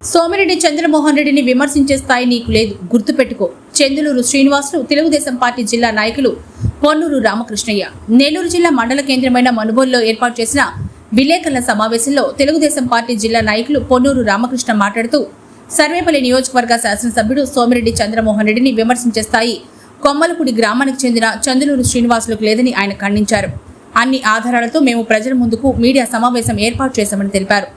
సోమిరెడ్డి చంద్రమోహన్ రెడ్డిని విమర్శించే స్థాయి నీకు లేదు. గుర్తుపెట్టుకో. చందులూరు శ్రీనివాసులు తెలుగుదేశం పార్టీ జిల్లా నాయకులు పొన్నూరు రామకృష్ణయ్య. నెల్లూరు జిల్లా మండల కేంద్రమైన మనుబోల్లో ఏర్పాటు చేసిన విలేకరుల సమావేశంలో తెలుగుదేశం పార్టీ జిల్లా నాయకులు పొన్నూరు రామకృష్ణ మాట్లాడుతూ సర్వేపల్లి నియోజకవర్గ శాసనసభ్యుడు సోమిరెడ్డి చంద్రమోహన్ రెడ్డిని విమర్శించే స్థాయి కొమ్మలపూడి గ్రామానికి చెందిన చందులూరు శ్రీనివాసులకు లేదని ఆయన ఖండించారు. అన్ని ఆధారాలతో మేము ప్రజల ముందుకు మీడియా సమావేశం ఏర్పాటు చేశామని తెలిపారు.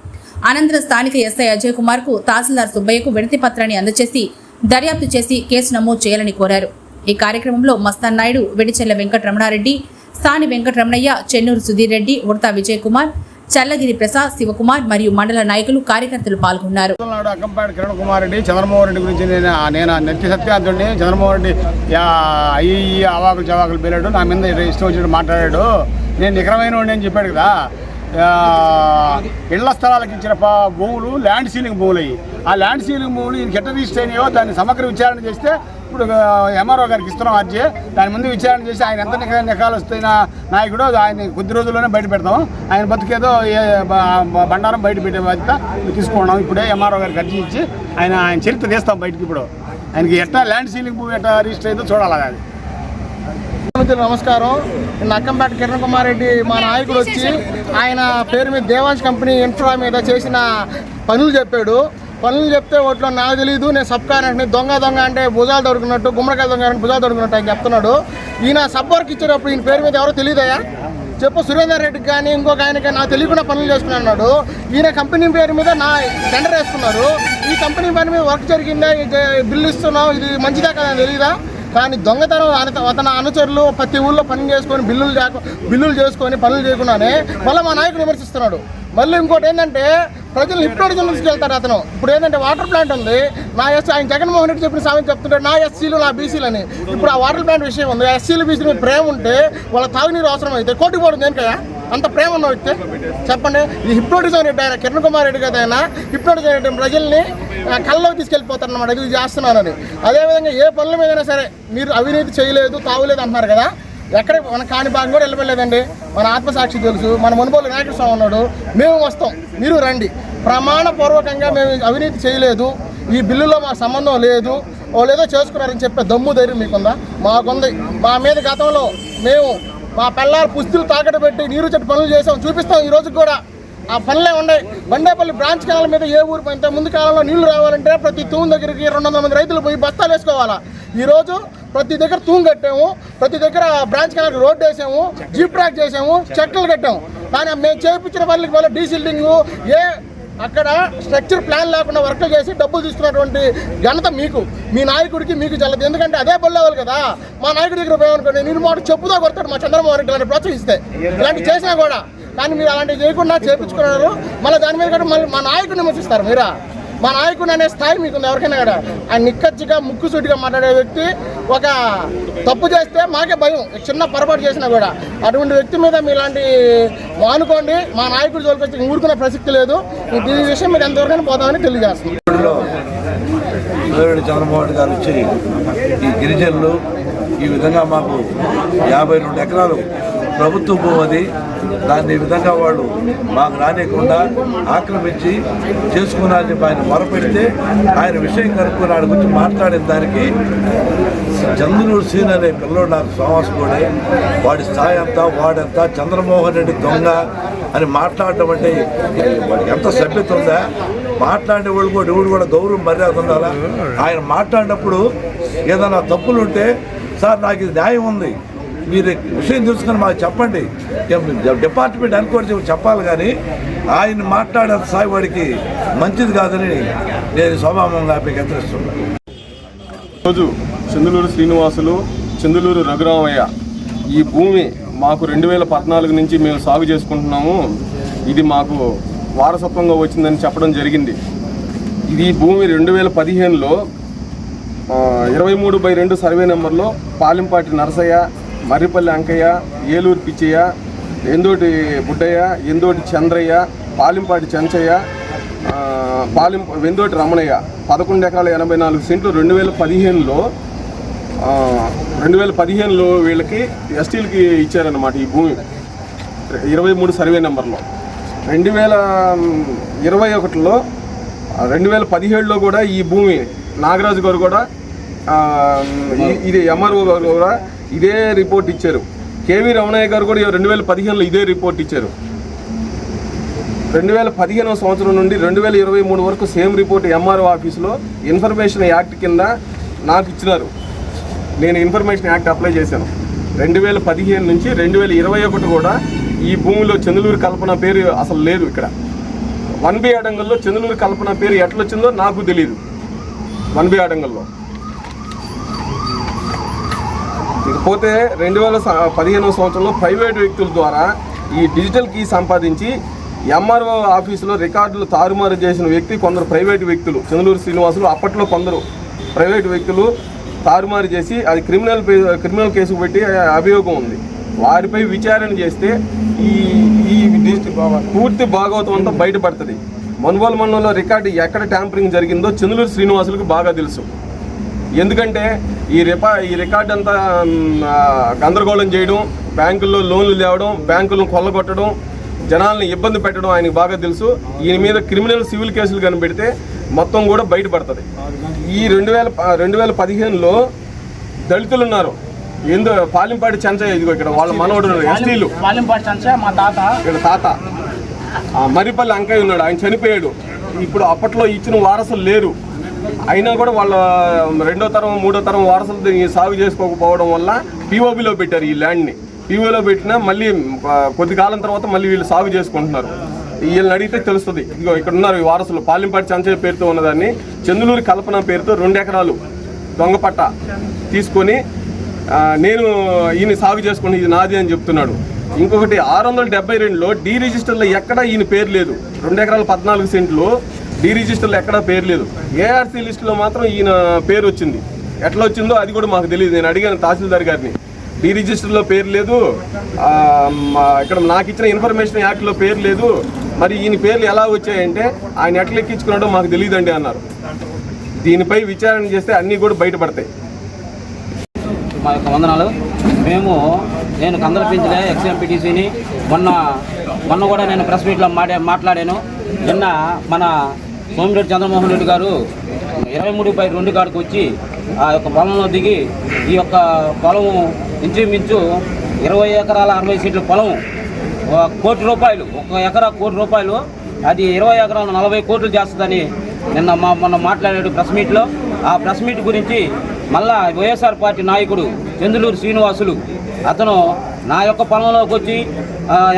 అనంతరం స్థానిక ఎస్ఐ అజయ్ కుమార్కు తహసీల్దార్ సుబ్బయ్యకు వినతి పత్రాన్ని అందజేసి దర్యాప్తు చేసి కేసు నమోదు చేయాలని కోరారు. ఈ కార్యక్రమంలో మస్తాన్ నాయుడు వెడిచెల్ల వెంకటరమణారెడ్డి స్థాని వెంకటరమణయ్య చెన్నూరు సుధీర్ రెడ్డి ఉడతా విజయ్ కుమార్ చల్లగిరి ప్రసాద్ శివకుమార్ మరియు మండల నాయకులు కార్యకర్తలు పాల్గొన్నారు. అక్కంపాడు కిరణ్ కుమార్ రెడ్డి చంద్రమోహన్ రెడ్డి గురించి నేను నేను నెత్తి సత్యాంతుడిని చంద్రమోహన్ రెడ్డి యా, అయ్యి అవాకులు చవాకులు పేలాడు నా మీద ఇష్టం వచ్చినట్టు మాట్లాడాడు. నేను నిఖరమైన వాడిని అని చెప్పాడు కదా. ఇళ్ళ స్థలాలకు ఇచ్చిన ప- భూములు ల్యాండ్ సీలింగ్ భూములు అయ్యి ఆ ల్యాండ్ సీలింగ్ భూములు ఈయన ఎట్ట రిజిస్టర్ అయినాయో దాన్ని సమగ్ర విచారణ చేస్తే ఇప్పుడు ఎంఆర్ఓ గారికి ఇస్తున్నాం అర్జీ దాని ముందు విచారణ చేసి ఆయన ఎంత నిఖాలు నికాలు వస్తున్న నాయకుడు ఆయన కొద్ది రోజుల్లోనే బయట పెడతాం. ఆయన బతికేదో బండారం బయట పెట్టే బాధ్యత తీసుకున్నాం ఇప్పుడే ఎంఆర్ఓ గారికి అర్జీ ఇచ్చి ఆయన ఆయన చరిత్ర తీస్తాం బయటికి ఇప్పుడు. ఆయనకి ఎట్లా ల్యాండ్ సీలింగ్ భూమి ఎట్లా రిజిస్టర్ అయిందో చూడాలి అది. మిత్రులు నమస్కారం. నేను అక్కంపేట కిరణ్ కుమార్ రెడ్డి మా నాయకుడు వచ్చి ఆయన పేరు మీద దేవాంశ్ కంపెనీ ఇన్ఫ్రా మీద చేసిన పనులు చెప్పాడు. పనులు చెప్తే వాటిలో నాకు తెలియదు నేను సబ్ కానంటే దొంగ దొంగ అంటే భుజాలు దొరుకున్నట్టు గుమ్మడికాయ దొంగ అంటే భుజాలు దొరుకున్నట్టు ఆయన చెప్తున్నాడు. ఈయన సబ్ వర్క్ ఇచ్చేటప్పుడు ఈయన పేరు మీద ఎవరో తెలియదయా చెప్పు సురేందర్ రెడ్డికి కానీ ఇంకొక ఆయనకి నాకు తెలియకుండా పనులు చేసుకుని అన్నాడు. ఈయన కంపెనీ పేరు మీద నా టెండర్ వేసుకున్నారు. ఈ కంపెనీ పేరు మీద వర్క్ జరిగిందా? బిల్లు ఇస్తున్నావు? ఇది మంచిదా కదా తెలియదా కానీ దొంగతనం అతని అనుచరులు ప్రతి ఊళ్ళో పని చేసుకొని బిల్లులు బిల్లులు చేసుకొని పనులు చేయకుండానే మళ్ళీ మా నాయకుడు విమర్శిస్తున్నాడు. మళ్ళీ ఇంకోటి ఏంటంటే ప్రజలు హిప్నోటిజం తీసుకెళ్తారు అతను. ఇప్పుడు ఏంటంటే వాటర్ ప్లాంట్ ఉంది. నా ఎస్ ఆయన జగన్మోహన్ రెడ్డి చెప్పిన సామెత చెప్తుంటాడు నా ఎస్సీలు నా బీసీలు అని. ఇప్పుడు ఆ వాటర్ ప్లాంట్ విషయం ఉంది. ఎస్సీలు బీసీలు ప్రేమ ఉంటే వాళ్ళ తాగునీరు అవసరం అయితే కోటి పోవడం దేనికయ్యా? అంత ప్రేమ ఉన్న వ్యక్తి. చెప్పండి. ఈ హిప్నోటిజం రెడ్డి ఆయన కిరణ్ కుమార్ రెడ్డి కదా ఆయన హిప్నోటిజం రెడ్డి ప్రజల్ని కళ్ళలోకి తీసుకెళ్ళిపోతారు అన్నమాట ఇది చేస్తున్నానని. అదేవిధంగా ఏ పనుల మీదైనా సరే మీరు అవినీతి చేయలేదు తావులేదు అంటున్నారు కదా. ఎక్కడ మన కాని భాగం కూడా వెళ్ళలేదండి మన ఆత్మసాక్షి తెలుసు. మన మునుబోలు నాయకుడు స్వామి ఉన్నాడు. మేము వస్తాం. మీరు రండి. ప్రమాణపూర్వకంగా మేము అవినీతి చేయలేదు. ఈ బిల్లులో మా సంబంధం లేదు. వాళ్ళు ఏదో చేసుకున్నారని చెప్పే దమ్ము ధైర్యం మీకుందా? మాకుంది. మా మీద గతంలో మేము మా పిల్లల పుస్తులు తాకట్టు పెట్టి నీరు చెట్టు పనులు చేసాం చూపిస్తాం ఈ రోజు కూడా. ఆ పనులే ఉన్నాయి. బండేపల్లి బ్రాంచ్ కాలం మీద ఏ ఊరు ఇంత ముందు కాలంలో నీళ్ళు రావాలంటే ప్రతి తూము దగ్గరికి రెండు వందల మంది రైతులు పోయి బస్తాలు వేసుకోవాలా? ఈరోజు ప్రతి దగ్గర తూము కట్టాము. ప్రతి దగ్గర బ్రాంచ్ కెనాల్ రోడ్డు వేసాము. జీప్ ట్రాక్ చేసాము. చెట్లు కట్టాము కానీ మేము చేయించిన పనులకి వల్ల డీసిల్డింగ్ ఏ అక్కడ స్ట్రక్చర్ ప్లాన్ లేకుండా వర్క్లు చేసి డబ్బులు తీసుకున్నటువంటి ఘనత మీకు. మీ నాయకుడికి మీకు చల్లదు ఎందుకంటే అదే బొల్లేవాళ్ళు కదా. మా నాయకుడి దగ్గర పోయామనుకోండి నేను మాట చెప్పుదా కొడతాడు మా చంద్రబాబు నాయుడు ఇలాంటి ప్రోత్సహిస్తే. ఇలాంటి చేసినా కూడా. కానీ మీరు అలాంటివి చేయకుండా చేపించుకున్నారు. మళ్ళీ దాని మీద కూడా మళ్ళీ మా నాయకుడిని విమర్శిస్తారు మీరా? మా నాయకుడు అనే స్థాయి మీకుంది ఎవరికైనా కూడా. ఆయన నిక్కచ్చిగా ముక్కుసూటిగా మాట్లాడే వ్యక్తి ఒక తప్పు చేస్తే మాకే భయం. చిన్న పొరపాటు చేసినా కూడా. అటువంటి వ్యక్తి మీద మీలాంటి మానుకోండి. మా నాయకుడు జోలికి ఊరుకునే ప్రసక్తి లేదు. దీని విషయం మీరు ఎంతవరకైనా పోతామని తెలియజేస్తుంది లో చంద్రమోహన్ గారు వచ్చి ఈ గిరిజనులు ఈ విధంగా మాకు యాభై రెండు ఎకరాలు ప్రభుత్వ భూమి అది. దాన్ని విధంగా వాళ్ళు మాకు రానియకుండా ఆక్రమించి చేసుకున్నారని ఆయన మొరపెడితే ఆయన విషయం కనుక్కున్నాడు గురించి మాట్లాడిన దానికి చంద్రుడు సీన్ అనే పిల్లడు నాకు కూడా వాడి స్థాయి అంతా వాడంతా చంద్రమోహన్ రెడ్డి దొంగ అని మాట్లాడటం అంటే వాడికి ఎంత సభ్యత ఉందా? మాట్లాడే వాళ్ళు కూడా ఎవడు కూడా గౌరవం మర్యాద ఉండాలా? ఆయన మాట్లాడినప్పుడు ఏదైనా తప్పులు ఉంటే సార్ నాకు ఇది న్యాయం ఉంది మీరు విషయం తెలుసుకొని మాకు చెప్పండి. డిపార్ట్మెంట్ అనుకోని చెప్పాలి కానీ ఆయన మాట్లాడే స్థాయి వాడికి మంచిది కాదని నేను స్వభావంగా మీకు హెచ్చరిస్తున్నాను. రోజు చందులూరు శ్రీనివాసులు చందులూరు రఘురామయ్య ఈ భూమి మాకు రెండు వేల పద్నాలుగు నుంచి మేము సాగు చేసుకుంటున్నాము. ఇది మాకు వారసత్వంగా వచ్చిందని చెప్పడం జరిగింది. ఇది ఈ భూమి రెండు వేల పదిహేనులో ఇరవై మూడు బై రెండు సర్వే నెంబర్లో పాలింపాటి నరసయ్య మర్రిపల్లి అంకయ్య ఏలూరు పిచ్చయ్య ఎందోటి బుడ్డయ్య ఎందోటి చంద్రయ్య పాలింపాటి చెంచయ్య ఆ, పాలిం వెందోటి రమణయ్య. పదకొండు ఎకరాల ఎనభై నాలుగు సెంట్లు రెండు వేల పదిహేనులో రెండు వేల పదిహేనులో వీళ్ళకి ఎస్టీలకి ఇచ్చారన్నమాట ఈ భూమి. ఇరవై మూడు సర్వే నెంబర్లో. రెండు వేల ఇరవై ఒకటిలో రెండు వేల పదిహేడులో కూడా ఈ భూమి నాగరాజు గారు కూడా ఇది ఎంఆర్ఓ గారు కూడా ఇదే రిపోర్ట్ ఇచ్చారు. కేవీ రమణయ్య గారు కూడా రెండు వేల పదిహేనులో ఇదే రిపోర్ట్ ఇచ్చారు. రెండు వేల పదిహేనవ సంవత్సరం నుండి రెండు వేల ఇరవై మూడు వరకు సేమ్ రిపోర్ట్ ఎంఆర్ఓ ఆఫీస్లో ఇన్ఫర్మేషన్ యాక్ట్ కింద నాకు ఇచ్చినారు. నేను ఇన్ఫర్మేషన్ యాక్ట్ అప్లై చేశాను. రెండు వేల పదిహేను నుంచి రెండు వేల ఇరవై ఒకటి కూడా ఈ భూమిలో చంద్రలూరు కల్పన పేరు అసలు లేదు ఇక్కడ. వన్ బి అడంగల్లో చంద్రలూరు కల్పన పేరు ఎట్లొచ్చిందో నాకు తెలియదు వన్ బి అడంగల్లో. పోతే రెండు వేల పదిహేనవ సంవత్సరంలో ప్రైవేట్ వ్యక్తుల ద్వారా ఈ డిజిటల్ కీ సంపాదించి ఎంఆర్ఓ ఆఫీసులో రికార్డులు తారుమారు చేసిన వ్యక్తి కొందరు ప్రైవేట్ వ్యక్తులు. చంద్రూరు శ్రీనివాసులు అప్పట్లో కొందరు ప్రైవేట్ వ్యక్తులు తారుమారు చేసి అది క్రిమినల్ క్రిమినల్ కేసు పెట్టి అభియోగం ఉంది. వారిపై విచారణ చేస్తే ఈ ఈ డిజిటల్ పూర్తి భాగవతం అంతా బయటపడుతుంది. మనుగోలు మండలంలో రికార్డు ఎక్కడ ట్యాంపరింగ్ జరిగిందో చంద్రూరు శ్రీనివాసులకు బాగా తెలుసు. ఎందుకంటే ఈ రిపా ఈ రికార్డ్ అంతా గందరగోళం చేయడం బ్యాంకుల్లో లోన్లు తేవడం బ్యాంకులను కొల్లగొట్టడం జనాల్ని ఇబ్బంది పెట్టడం ఆయనకు బాగా తెలుసు. ఈయన మీద క్రిమినల్ సివిల్ కేసులు కనిపెడితే మొత్తం కూడా బయటపడుతుంది. ఈ రెండు వేల రెండు వేల పదిహేనులో దళితులు ఉన్నారు. ఏందో పాలింపాటి చెంచయ్య ఇదిగో ఇక్కడ వాళ్ళ మనవడు ఎస్టీలు. పాలెంపాటి మా తాత. ఇక్కడ తాత. మరిపల్లి అంకయ్య ఉన్నాడు ఆయన చనిపోయాడు. ఇప్పుడు అప్పట్లో ఇచ్చిన వారసులు లేరు. అయినా కూడా వాళ్ళ రెండో తరం మూడో తరం వారసులు సాగు చేసుకోకపోవడం వల్ల పీఓబిలో పెట్టారు ఈ ల్యాండ్ని. పీఓలో పెట్టినా మళ్ళీ కొద్ది కాలం తర్వాత మళ్ళీ వీళ్ళు సాగు చేసుకుంటున్నారు. వీళ్ళని అడిగితే తెలుస్తుంది. ఇదిగో ఇక్కడ ఉన్నారు ఈ వారసులు. పాలింపాటి చంచయ్య పేరుతో ఉన్నదాన్ని. చందులూరి కల్పన పేరుతో రెండు ఎకరాలు దొంగపట్ట తీసుకొని నేను ఈయన సాగు చేసుకుని ఇది నాది అని చెప్తున్నాడు. ఇంకొకటి ఆరు వందల డెబ్బై రెండులో డీ రిజిస్టర్లో ఎక్కడా ఈయన పేరు లేదు. రెండు ఎకరాల పద్నాలుగు సెంట్లు. డీ రిజిస్టర్లో ఎక్కడా పేరు లేదు. ఏఆర్సీ లిస్టులో మాత్రం ఈయన పేరు వచ్చింది. ఎట్లా వచ్చిందో అది కూడా మాకు తెలియదు నేను అడిగాను తహసీల్దార్ గారిని. డీ రిజిస్టర్లో పేరు లేదు. మా- ఇక్కడ నాకు ఇచ్చిన ఇన్ఫర్మేషన్ యాక్ట్లో పేరు లేదు. మరి ఈయన పేర్లు ఎలా వచ్చాయంటే ఆయన ఎట్లా ఎక్కించుకున్నాడో మాకు తెలియదండి అన్నారు. దీనిపై విచారణ చేస్తే అన్నీ కూడా బయటపడతాయి. మా యొక్క వందనాలు మేము నేను కందల పెంచలే ఎక్స్ఎంపీటీసీని మొన్న మొన్న కూడా నేను ప్రెస్ మీట్లో మాడే మాట్లాడాను. నిన్న మన సోమిరెడ్డి చంద్రమోహన్ రెడ్డి గారు ఇరవై మూడు బై రెండు కాడికి వచ్చి ఆ యొక్క పొలంలో దిగి ఈ యొక్క పొలం ఇంచుమించు ఇరవై ఎకరాల అరవై సీట్ల పొలం ఒక కోటి రూపాయలు ఒక ఎకరా కోటి రూపాయలు అది ఇరవై ఎకరాలు నలభై కోట్లు చేస్తుందని నిన్న మా మొన్న మాట్లాడాడు ప్రెస్ మీట్లో. ఆ ప్రెస్ మీట్ గురించి మళ్ళా వైఎస్ఆర్ పార్టీ నాయకుడు చంద్రలూరు శ్రీనివాసులు అతను నా యొక్క పొలంలోకి వచ్చి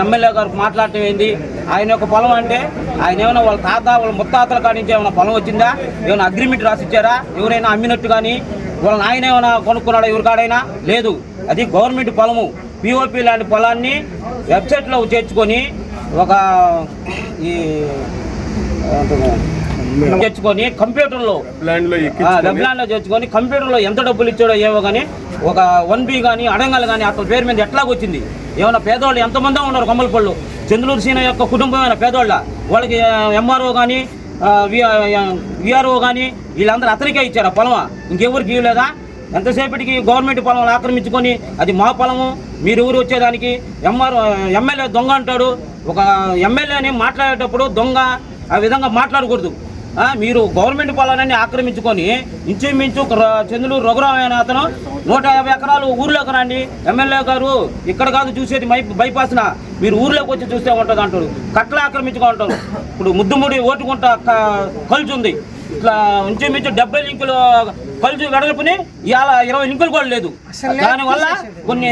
ఎమ్మెల్యే గారు మాట్లాడటం ఏంది? ఆయన యొక్క పొలం అంటే ఆయన ఏమైనా వాళ్ళ తాత వాళ్ళ ముత్తాతల కాడి నుంచి ఏమైనా పొలం వచ్చిందా? ఏమైనా అగ్రిమెంట్ రాసిచ్చారా? ఎవరైనా అమ్మినట్టు కానీ వాళ్ళ నాయన ఏమైనా కొనుక్కున్నాడా ఎవరికాడైనా? లేదు. అది గవర్నమెంట్ పొలము. పిఓపి లాంటి పొలాన్ని వెబ్సైట్లో చేర్చుకొని ఒక ఈ చేర్చుకొని కంప్యూటర్లో. వెబ్లాండ్లో చేర్చుకొని కంప్యూటర్లో ఎంత డబ్బులు ఇచ్చాడో ఏమో కానీ ఒక వన్ బి కానీ అడంగల్ కానీ అతని పేరు మీద ఎట్లాగ వచ్చింది ఏమైనా పేదవాళ్ళు ఎంతమంది ఉన్నారు కొమ్మలపళ్ళు చంద్రూరు సీన యొక్క కుటుంబమైన పేదవాళ్ళ వాళ్ళకి ఎంఆర్ఓ కానీ విఆర్ఓ కానీ వీళ్ళందరూ అతనికే ఇచ్చారు ఆ పొలమా. ఇంకెవరికి ఇవ్వలేదా? ఎంతసేపటికి గవర్నమెంట్ పొలం ఆక్రమించుకొని అది మా పొలము మీరు ఊరు వచ్చేదానికి ఎంఆర్ ఎమ్మెల్యే దొంగ అంటాడు. ఒక ఎమ్మెల్యేని మాట్లాడేటప్పుడు దొంగ ఆ విధంగా మాట్లాడకూడదు. మీరు గవర్నమెంట్ పొలాన్ని ఆక్రమించుకొని ఇంచుమించు చంద్రులు రఘురామ అనే అతను నూట యాభై ఎకరాలు ఊర్లోకి రండి. ఎమ్మెల్యే గారు ఇక్కడ కాదు చూసేది బైపాస్న. మీరు ఊర్లోకి వచ్చి చూస్తే ఉంటుంది అంటారు కట్ల ఆక్రమించుకో అంటారు ఇప్పుడు ముద్దుముడి ఓటుకుంట క- కలుచు ఉంది ఇట్లా ఇంచుమించు డెబ్బై లింకులు కలుచు వెడల్పుని ఇవాళ ఇరవై లింకులు కూడా లేదు. దానివల్ల కొన్ని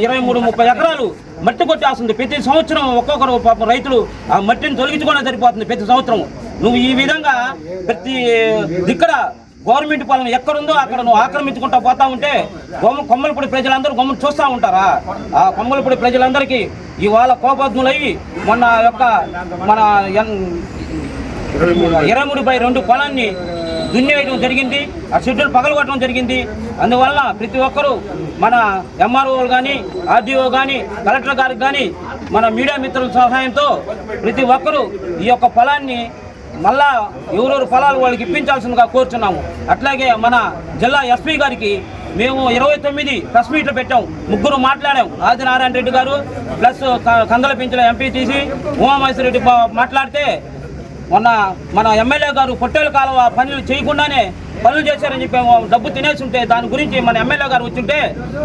ఇరవై మూడు ముప్పై ఎకరాలు మట్టి కొట్టేస్తుంది. ప్రతి సంవత్సరం ఒక్కొక్కరు పాపం రైతులు ఆ మట్టిని తొలగించుకోవడం సరిపోతుంది ప్రతి సంవత్సరం నువ్వు ఈ విధంగా ప్రతి ఇక్కడ గవర్నమెంట్ పాలన ఎక్కడుందో అక్కడ నువ్వు ఆక్రమించుకుంటా పోతా ఉంటే గొమ్మ కొమ్మలపూడి ప్రజలందరూ గొమ్మను చూస్తూ ఉంటారా? ఆ కొమ్మలపూడి ప్రజలందరికీ ఇవాళ కోపజ్ఞులయ్యి మొన్న యొక్క మన ఎన్- ఇరవై మూడు బై రెండు పొలాన్ని దున్నేయడం జరిగింది ఆ షెడ్యూల్ పగలగొట్టడం జరిగింది. అందువల్ల ప్రతి ఒక్కరూ మన ఎంఆర్ఓలు కానీ ఆర్డీఓ కానీ కలెక్టర్ గారికి కానీ మన మీడియా మిత్రుల సహాయంతో ప్రతి ఒక్కరూ ఈ యొక్క పొలాన్ని మళ్ళా ఎవరెవరు పొలాలు వాళ్ళకి ఇప్పించాల్సిందిగా కోరుచున్నాము. అట్లాగే మన జిల్లా ఎస్పీ గారికి మేము ఇరవై తొమ్మిది ప్రెస్ మీట్లు పెట్టాం. ముగ్గురు మాట్లాడాం. ఆదినారాయణ రెడ్డి గారు ప్లస్ క- కందల పెంచిన ఎంపీటీసీ ఉమామహేశ్వర రెడ్డి మాట్లాడితే మొన్న మన ఎమ్మెల్యే గారు పొట్టేల కాలువ పనులు చేయకుండానే పనులు చేశారని చెప్పి డబ్బు తినేసి ఉంటే దాని గురించి మన ఎమ్మెల్యే గారు వచ్చింటే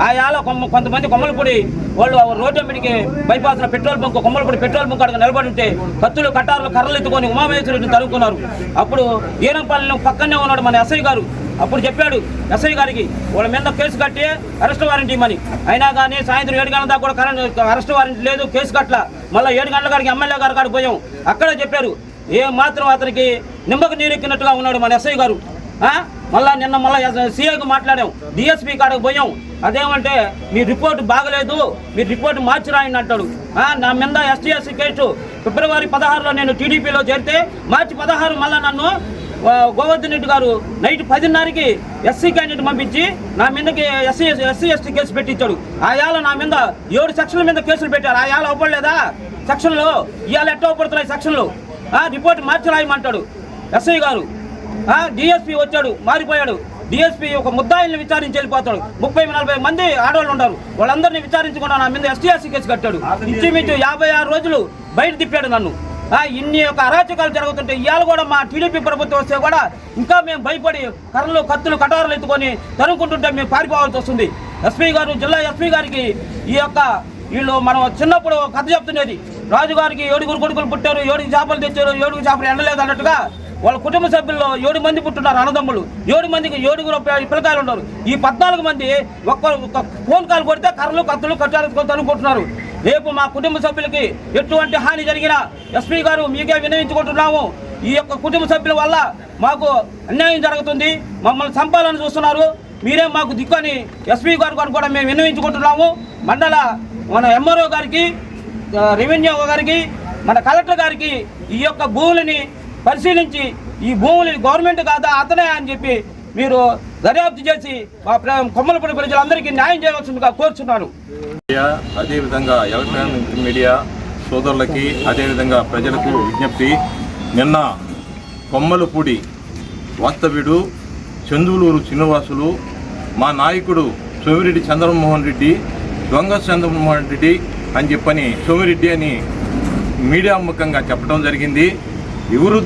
ఆ యాల కొమ్మ కొంతమంది కొమ్మలపొడి వాళ్ళు రోడ్డు మీదకి బైపాస్లో petrol bunk Kommalapodi petrol bunk అక్కడ నిలబడి ఉంటే కత్తులు కట్టారులు కర్రలు ఎత్తుకొని ఉమామహేశ్వరుడిని తరుముకున్నారు. అప్పుడు ఈనంపల్లి పక్కనే ఉన్నాడు మన ఎస్ఐ గారు. అప్పుడు చెప్పాడు ఎస్ఐ గారికి వాళ్ళ మీద కేసు కట్టి అరెస్ట్ వారెంట్ ఇవ్వమని. అయినా కానీ సాయంత్రం ఏడు గంటల దాకా కూడా కరెంట్ అరెస్ట్ వారెంట్ లేదు కేసు కట్ల మళ్ళీ ఏడు గంటల కాడికి ఎమ్మెల్యే గారు కాడికి పోయాం. అక్కడే చెప్పారు ఏ మాత్రం అతనికి నిమ్మకు నీరెక్కినట్టుగా ఉన్నాడు మన ఎస్ఐ గారు. మళ్ళా నిన్న మళ్ళీ సీఐకి మాట్లాడాం. డిఎస్పీ కాడకు పోయాం. అదేమంటే మీ రిపోర్ట్ బాగలేదు మీ రిపోర్ట్ మార్చిరాయండి అంటాడు. నా మీద ఎస్టీఎస్సీ కేసు ఫిబ్రవరి పదహారులో నేను టీడీపీలో చేరితే మార్చి పదహారు మళ్ళీ నన్ను గోవర్ధన్ రెడ్డి గారు నైట్ పదిన్నరకి ఎస్సీ క్యాండిడేట్ పంపించి నా మీదకి ఎస్సీ ఎస్సీ ఎస్టీ కేసు పెట్టించాడు. ఆ యాల నా మీద ఏడు సెక్షన్ల మీద కేసులు పెట్టారు. ఆ యాల అవ్వలేదా సెక్షన్లో? ఇవాళ ఎట్ట అవ్వబడుతున్నాయి సెక్షన్లు? రిపోర్ట్ మార్చి రాయమంటాడు ఎస్ఐ గారు. డిఎస్పీ వచ్చాడు మారిపోయాడు. డిఎస్పీ ఒక ముద్దాయిల్ని విచారించి వెళ్ళిపోతాడు. ముప్పై నలభై మంది ఆడవాళ్ళు ఉన్నారు. వాళ్ళందరినీ విచారించకుండా నా మీద ఎస్టీఆర్సీ కేసు కట్టాడు. ఇంచుమించు యాభై ఆరు రోజులు బయట తిప్పాడు నన్ను. ఇన్ని యొక్క అరాచకాలు జరుగుతుంటే ఇవాళ కూడా మా టీడీపీ ప్రభుత్వం వస్తే కూడా ఇంకా మేము భయపడి కర్రలు కత్తులు కటారులు ఎత్తుకొని తరుముకుంటుంటే మేము పారిపోవాల్సి వస్తుంది. ఎస్పీ గారు జిల్లా ఎస్పీ గారికి ఈ యొక్క వీళ్ళు మనం చిన్నప్పుడు కథ చెప్తున్నది రాజుగారికి ఏడుగురు కొడుకులు పుట్టారు ఏడుగు చేపలు తెచ్చారు ఏడుగు చేపలు ఎండలేదు అన్నట్టుగా వాళ్ళ కుటుంబ సభ్యుల్లో ఏడు మంది పుట్టున్నారు అన్నదమ్ములు. ఏడు మందికి ఏడుగురు పిల్లకాయలు ఉన్నారు ఈ పద్నాలుగు మంది ఒక్క ఫోన్ కాల్ కొడితే కర్రలు కత్తులు కట్టారు తనుకుంటున్నారు రేపు మా కుటుంబ సభ్యులకి ఎటువంటి హాని జరిగినా ఎస్పీ గారు మీకే వినయించుకుంటున్నాము ఈ యొక్క కుటుంబ సభ్యుల వల్ల మాకు అన్యాయం జరుగుతుంది. మమ్మల్ని చంపాలని చూస్తున్నారు. మీరే మాకు దిక్కని ఎస్పీ గారు కూడా మేము విన్నవించుకుంటున్నాము. మండల మన ఎంఆర్ఓ గారికి రెవెన్యూ గారికి మన కలెక్టర్ గారికి ఈ యొక్క భూములని పరిశీలించి ఈ భూములు గవర్నమెంట్ కాదా అతనే అని చెప్పి మీరు దర్యాప్తు చేసి మా కొమ్మలపూడి ప్రజలందరికీ న్యాయం చేయవలసిందిగా కోరుచున్నాను. మీడియా అదేవిధంగా ఎలక్ట్రానిక్ మీడియా సోదరులకి అదేవిధంగా ప్రజలకు విజ్ఞప్తి నిన్న కొమ్మలపూడి వాస్తవ్యుడు చందులూరు శ్రీనివాసులు మా నాయకుడు సోమిరెడ్డి చంద్రమోహన్ రెడ్డి దొంగ చంద్రమోహన్ రెడ్డి అని చెప్పని సోమిరెడ్డి అని మీడియా ముఖంగా చెప్పడం జరిగింది. ఎవరు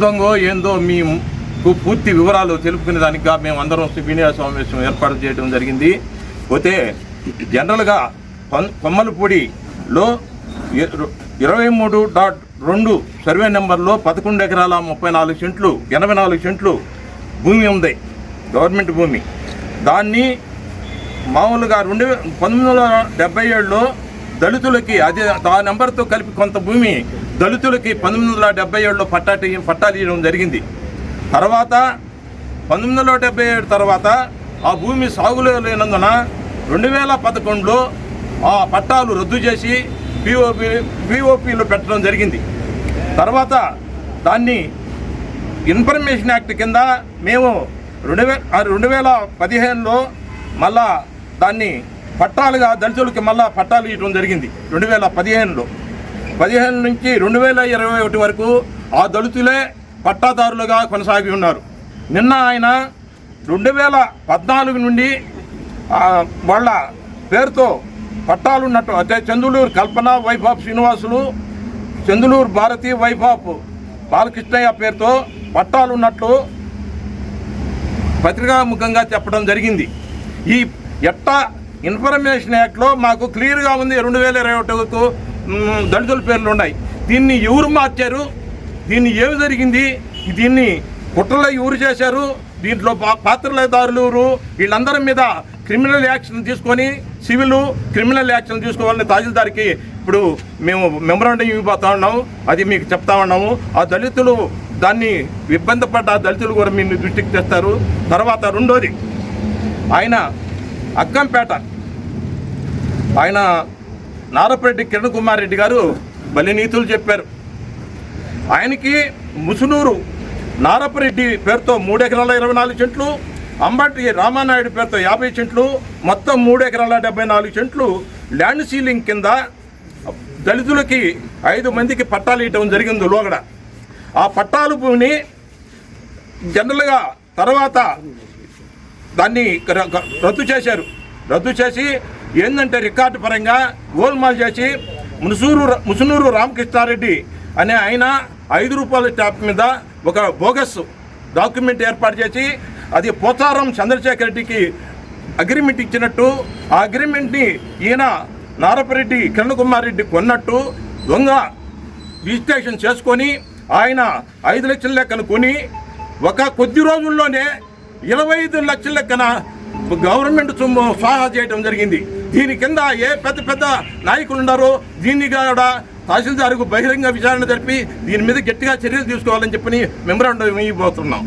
ఏందో మీకు పూర్తి వివరాలు తెలుపుకునే దానిగా మేము అందరం మీడియా సమావేశం ఏర్పాటు చేయడం జరిగింది. పోతే జనరల్గా కొమ్మలపూడిలో ఇరవై మూడు డాట్ రెండు సర్వే నెంబర్లో పదకొండు ఎకరాల ముప్పై నాలుగు సెంట్లు ఎనభై నాలుగు సెంట్లు భూమి ఉంది. గవర్నమెంట్ భూమి. దాన్ని మామూలుగా రెండు పంతొమ్మిది వందల డెబ్బై ఏడులో దళితులకి అదే ఆ నెంబర్తో కలిపి కొంత భూమి దళితులకి పంతొమ్మిది వందల డెబ్బై ఏడులో పట్టాటి పట్టాలు ఇవ్వడం జరిగింది. తర్వాత పంతొమ్మిది వందల డెబ్బై ఏడు తర్వాత ఆ భూమి సాగులో లేనందున రెండు వేల పదకొండులో ఆ పట్టాలు రద్దు చేసి పిఓపి పిఓపిలో పెట్టడం జరిగింది. తర్వాత దాన్ని ఇన్ఫర్మేషన్ యాక్ట్ కింద మేము రెండు వే రెండు వేల పదిహేనులో మళ్ళా దాన్ని పట్టాలుగా దళితులకి మళ్ళా పట్టాలు ఇవ్వడం జరిగింది. రెండు వేల పదిహేనులో. పదిహేను నుంచి రెండు వేల ఇరవై ఒకటి వరకు ఆ దళితులే పట్టాదారులుగా కొనసాగి ఉన్నారు. నిన్న ఆయన రెండు వేల పద్నాలుగు నుండి వాళ్ళ పేరుతో పట్టాలు ఉన్నట్టు అంటే Chandaluru Kalpana wife of Srinivasulu Chandaluru Bharathi wife of Balakrishnaiah పేరుతో పట్టాలు ఉన్నట్లు పత్రికాముఖంగా చెప్పడం జరిగింది. ఈ ఎట్టా ఇన్ఫర్మేషన్ యాక్ట్లో మాకు క్లియర్గా ఉంది రెండు వేల ఇరవై ఒకటికు దళితుల పేర్లు ఉన్నాయి. దీన్ని ఎవరు మార్చారు? దీన్ని ఏమి జరిగింది? దీన్ని కుట్రలో ఎవరు చేశారు? దీంట్లో పా- ఎవరు? వీళ్ళందరి మీద క్రిమినల్ యాక్షన్ తీసుకొని సివిల్ క్రిమినల్ యాక్షన్ తీసుకోవాలని తహసీల్దార్కి ఇప్పుడు మేము మెమరాండం ఇవ్వబోతా ఉన్నాము. అది మీకు చెప్తా ఉన్నాము. ఆ దళితులు దాన్ని ఇబ్బంది పడ్డ దళితులు కూడా మీరు దృష్టికి తెస్తారు. తర్వాత రెండోది ఆయన అక్కంపేట ఆయన నారపరెడ్డి కిరణ్ కుమార్ రెడ్డి గారు బలి నీతులు చెప్పారు. ఆయనకి ముసునూరు నారపరెడ్డి పేరుతో మూడు ఎకరాల ఇరవై నాలుగు చెంట్లు అంబటి రామానాయుడు పేరుతో యాభై చెంట్లు మొత్తం మూడు ఎకరాల డెబ్బై నాలుగు చెంట్లు ల్యాండ్ సీలింగ్ కింద దళితులకి ఐదు మందికి పట్టాలు ఇవ్వడం జరిగింది లోగడ. ఆ పట్టాలు భూమిని జనరల్గా తర్వాత దాన్ని రద్దు చేశారు. రద్దు చేసి ఏంటంటే రికార్డు పరంగా గోల్మాల్ చేసి ముసునూరు ముసునూరు రామకృష్ణారెడ్డి అనే ఆయన ఐదు రూపాయల ట్యాప్ మీద ఒక బోగస్ డాక్యుమెంట్ ఏర్పాటు చేసి అది పోతారం చంద్రశేఖర్ రెడ్డికి అగ్రిమెంట్ ఇచ్చినట్టు ఆ అగ్రిమెంట్ని ఈయన నారపరెడ్డి కిరణ్ కుమార్ రెడ్డి కొన్నట్టు దొంగ రిజిస్ట్రేషన్ చేసుకొని ఆయన ఐదు లక్షల లెక్కను కొని ఒక కొద్ది రోజుల్లోనే ఇరవై ఐదు లక్షల లెక్కన గవర్నమెంట్ సొమ్ము స్వాహా చేయడం జరిగింది. దీని కింద ఏ పెద్ద పెద్ద నాయకులు ఉన్నారో దీన్ని కూడా తహసీల్దార్కు బహిరంగ విచారణ జరిపి దీని మీద గట్టిగా చర్యలు తీసుకోవాలని చెప్పని మెమరాండం ఇవ్వబోతున్నాం.